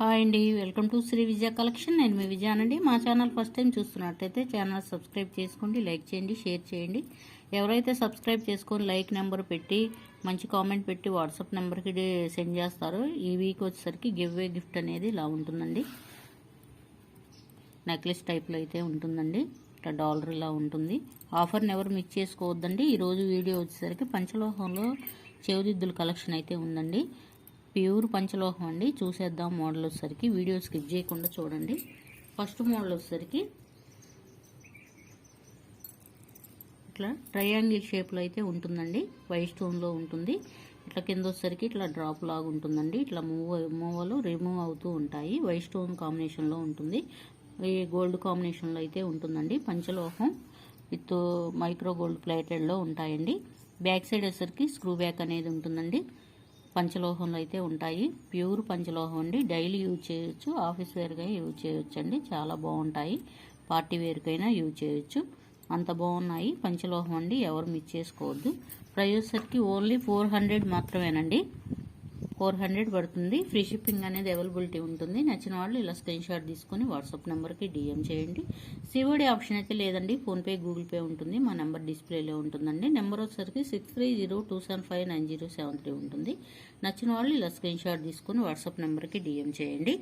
Hi అండి welcome to Shri Vijaya collection. నేను మీ విజయానండి మా ఛానల్ ఫస్ట్ టైం చూస్తున్నట్టయితే ఛానల్ సబ్స్క్రైబ్ చేసుకోండి లైక్ చేయండి షేర్ చేయండి. ఎవరైతే సబ్స్క్రైబ్ చేసుకొని లైక్ నెంబర్ పెట్టి మంచి కామెంట్ పెట్టి వాట్సాప్ నెంబర్కి సెండ్ చేస్తారో ఈ వీక్ వచ్చేసరికి గివ్వే గిఫ్ట్ అనేది ఇలా ఉంటుందండి. నెక్లెస్ టైప్లో అయితే ఉంటుందండి. ఇట్లా డాలర్ ఇలా ఉంటుంది. ఆఫర్ని ఎవరు మిస్ చేసుకోవద్దండి. ఈరోజు వీడియో వచ్చేసరికి పంచలోహంలో చెవిదిద్దుల కలెక్షన్ అయితే ఉందండి. ప్యూర్ పంచలోహం అండి. చూసేద్దాం మోడల్ వచ్చేసరికి. వీడియో స్కిప్ చేయకుండా చూడండి. ఫస్ట్ మోడల్ వచ్చేసరికి ఇట్లా ట్రయాంగిల్ షేప్లో అయితే ఉంటుందండి. వైట్ స్టోన్లో ఉంటుంది. ఇట్లా కింద వచ్చేసరికి ఇట్లా డ్రాప్ లాగా ఉంటుందండి. ఇట్లా మూవ్ మూవలు రిమూవ్ అవుతూ ఉంటాయి. వైట్ స్టోన్ కాంబినేషన్లో ఉంటుంది. ఈ గోల్డ్ కాంబినేషన్లో అయితే ఉంటుందండి. పంచలోహం విత్ మైక్రో గోల్డ్ ప్లేటెడ్లో ఉంటాయండి. బ్యాక్ సైడ్ వచ్చేసరికి స్క్రూ బ్యాక్ అనేది ఉంటుందండి. పంచలోహంలో అయితే ఉంటాయి. ప్యూర్ పంచలోహం అండి. డైలీ యూజ్ చేయొచ్చు. ఆఫీస్ వేర్గా యూజ్ చేయొచ్చు అండి చాలా బాగుంటాయి. పార్టీ వేర్కైనా యూజ్ చేయొచ్చు. అంత బాగున్నాయి. పంచలోహం అండి. ఎవరు మిస్ చేసుకోవద్దు. ప్రైస్ వచ్చేసరికి ఓన్లీ ఫోర్ హండ్రెడ్ మాత్రమేనండి. ఫోర్ హండ్రెడ్ పడుతుంది. ఫ్రీ షిప్పింగ్ అనేది అవైలబిలిటీ ఉంటుంది. నచ్చిన వాళ్ళు ఇలా స్క్రీన్ షాట్ తీసుకొని వాట్సాప్ నెంబర్కి డిఎం చేయండి. సివోడి ఆప్షన్ అయితే లేదండి. ఫోన్పే గూగుల్ పే ఉంటుంది. మా నెంబర్ డిస్ప్లేలో ఉంటుందండి. నెంబర్ వచ్చేసరికి six three zero two seven five nine zero seven three ఉంటుంది. నచ్చిన వాళ్ళు ఇలా స్క్రీన్ షాట్ తీసుకొని వాట్సాప్ నెంబర్కి డిఎం చేయండి.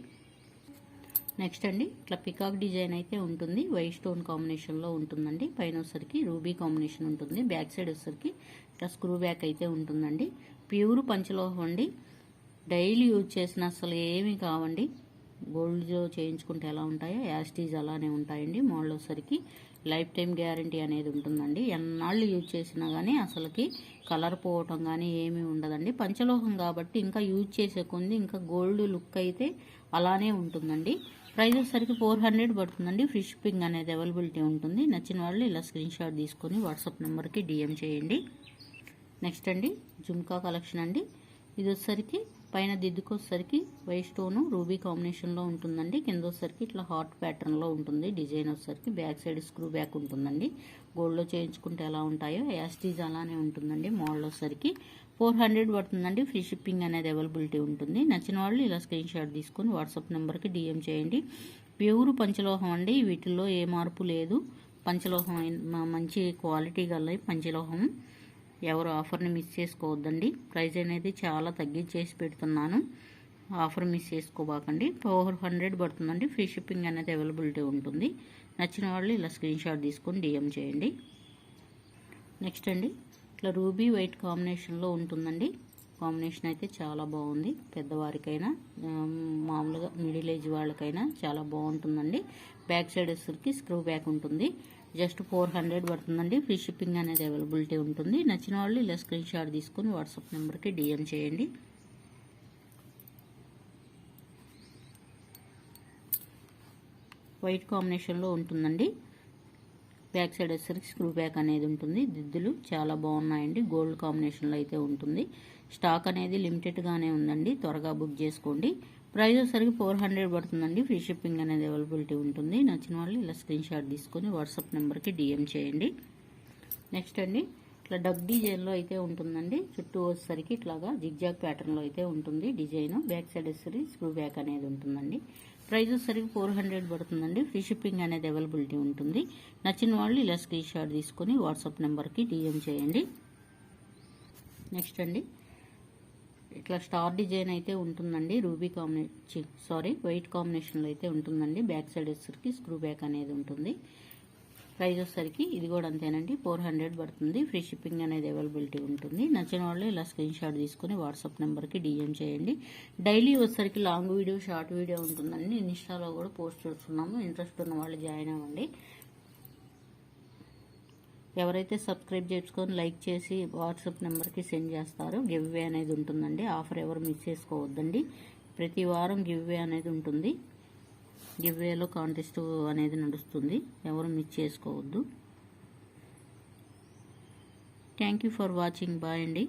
నెక్స్ట్ అండి ఇట్లా పికాక్ డిజైన్ అయితే ఉంటుంది. వైట్ స్టోన్ కాంబినేషన్లో ఉంటుందండి. పైన వచ్చరికి రూబీ కాంబినేషన్ ఉంటుంది. బ్యాక్ సైడ్ వచ్చరికి ఇట్లా స్క్రూ బ్యాక్ అయితే ఉంటుందండి. ప్యూర్ పంచలోహం అండి. డైలీ యూజ్ చేసిన అసలు ఏమీ కావండి. గోల్డ్లో చేయించుకుంటే ఎలా ఉంటాయో యాస్టీజ్ అలానే ఉంటాయండి మోడల్ వచ్చరికి లైఫ్ టైం గ్యారంటీ అనేది ఉంటుందండి. ఎన్నాళ్ళు యూజ్ చేసినా కానీ అసలుకి కలర్ పోవటం కానీ ఏమీ ఉండదండి. పంచలోహం కాబట్టి ఇంకా యూజ్ చేసే కొంది ఇంకా గోల్డ్ లుక్ అయితే అలానే ఉంటుందండి. ప్రైస్ వచ్చేసరికి ఫోర్ హండ్రెడ్ పడుతుందండి. ఫ్రీ షిప్పింగ్ అనేది అవైలబిలిటీ ఉంటుంది. నచ్చిన వాళ్ళు ఇలా స్క్రీన్ షాట్ తీసుకొని వాట్సాప్ నెంబర్కి డిఎం చేయండి. నెక్స్ట్ అండి జుమ్కా కలెక్షన్ అండి. ఇది వచ్చేసరికి పైన దిద్దుకొచ్చేసరికి వైట్ స్టోను రూబీ కాంబినేషన్లో ఉంటుందండి. కింద వచ్చేసరికి ఇట్లా హార్ట్ ప్యాటర్న్లో ఉంటుంది. డిజైన్ వచ్చేసరికి బ్యాక్ సైడ్ స్క్రూ బ్యాక్ ఉంటుందండి. గోల్డ్లో చేయించుకుంటే ఎలా ఉంటాయో యాస్టీజ్ అలానే ఉంటుందండి. మోడల్ వచ్చేసరికి ఫోర్ హండ్రెడ్ పడుతుందండి. ఫ్రీ షిప్పింగ్ అనేది అవైలబిలిటీ ఉంటుంది. నచ్చిన వాళ్ళు ఇలా స్క్రీన్ షాట్ తీసుకొని వాట్సాప్ నెంబర్కి డిఎం చేయండి. ప్యూర్ పంచలోహం అండి. వీటిల్లో ఏ మార్పు లేదు. పంచలోహం మంచి క్వాలిటీ గల పంచలోహం. ఎవరు ఆఫర్ని మిస్ చేసుకోవద్దండి. ప్రైస్ అనేది చాలా తగ్గించేసి పెడుతున్నాను. ఆఫర్ మిస్ చేసుకోబాకండి. ఫోర్ హండ్రెడ్ పడుతుందండి. ఫ్రీ షిప్పింగ్ అనేది అవైలబిలిటీ ఉంటుంది. నచ్చిన వాళ్ళు ఇలా స్క్రీన్ షాట్ తీసుకొని డిఎం చేయండి. నెక్స్ట్ అండి. ఇట్లా రూబీ వైట్ కాంబినేషన్లో ఉంటుందండి. కాంబినేషన్ అయితే చాలా బాగుంది. పెద్దవారికైనా మామూలుగా మిడిల్ ఏజ్ వాళ్ళకైనా చాలా బాగుంటుందండి. బ్యాక్ సైడ్ వచ్చరికి స్క్రూ బ్యాక్ ఉంటుంది. జస్ట్ ఫోర్ హండ్రెడ్ పడుతుందండి. ఫ్రీ షిప్పింగ్ అనేది అవైలబిలిటీ ఉంటుంది. నచ్చిన వాళ్ళు ఇలా స్క్రీన్ షాట్ తీసుకొని వాట్సాప్ నెంబర్కి డిఎం చేయండి. వైట్ కాంబినేషన్లో ఉంటుందండి. బ్యాక్ సైడ్ వచ్చేసరికి స్క్రూ బ్యాక్ అనేది ఉంటుంది. దిద్దులు చాలా బాగున్నాయండి. గోల్డ్ కాంబినేషన్లో అయితే ఉంటుంది. స్టాక్ అనేది లిమిటెడ్గానే ఉందండి. త్వరగా బుక్ చేసుకోండి. ప్రైస్ వచ్చేసరికి ఫోర్ హండ్రెడ్ పడుతుందండి. ఫ్రీ షిప్పింగ్ అనేది అవైలబిలిటీ ఉంటుంది. నచ్చిన వాళ్ళు ఇలా స్క్రీన్ షాట్ తీసుకొని వాట్సాప్ నెంబర్కి డిఎం చేయండి. నెక్స్ట్ అండి ఇట్లా డగ్ డిజైన్లో అయితే ఉంటుందండి. చుట్టూ వచ్చేసరికి ఇట్లాగా జిగ్జాగ్ ప్యాటర్న్లో అయితే ఉంటుంది డిజైన్. బ్యాక్ సైడ్ వచ్చేసరికి స్క్రూ బ్యాక్ అనేది ఉంటుందండి. ప్రైజ్ వచ్చేసరికి ఫోర్ హండ్రెడ్ పడుతుందండి. ఫ్రీ షిప్పింగ్ అనేది అవైలబిలిటీ ఉంటుంది. నచ్చిన వాళ్ళు ఇలా స్క్రీన్ షాట్ తీసుకొని వాట్సాప్ నెంబర్కి డిఎం చేయండి. నెక్స్ట్ అండి. ఇట్లా స్టార్ డిజైన్ అయితే ఉంటుందండి. రూబీ కాంబినేషన్ సారీ వైట్ కాంబినేషన్లో అయితే ఉంటుందండి. బ్యాక్ సైడ్ వచ్చేసరికి స్క్రూ బ్యాక్ అనేది ఉంటుంది. ప్రైస్ వచ్చేసరికి ఇది కూడా అంతేనండి. ఫోర్ హండ్రెడ్ పడుతుంది. ఫ్రీ షిప్పింగ్ అనేది అవైలబిలిటీ ఉంటుంది. నచ్చిన వాళ్ళు ఇలా స్క్రీన్ షాట్ తీసుకుని వాట్సాప్ నెంబర్కి డిఎం చేయండి. డైలీ వచ్చేసరికి లాంగ్ వీడియో షార్ట్ వీడియో ఉంటుందండి. ఇన్స్టాలో కూడా పోస్ట్ చేస్తున్నాము. ఇంట్రెస్ట్ ఉన్న వాళ్ళు జాయిన్ అవ్వండి. ఎవరైతే సబ్స్క్రైబ్ చేసుకొని లైక్ చేసి వాట్సాప్ నెంబర్కి సెండ్ చేస్తారో గివ్వే అనేది ఉంటుందండి. ఆఫర్ ఎవరు మిస్ చేసుకోవద్దండి. ప్రతి వారం గివ్వే అనేది ఉంటుంది. గివ్వేలో కాంటెస్ట్ అనేది నడుస్తుంది. ఎవరు మిస్ చేసుకోవద్దు. Thank you for watching bye అండి.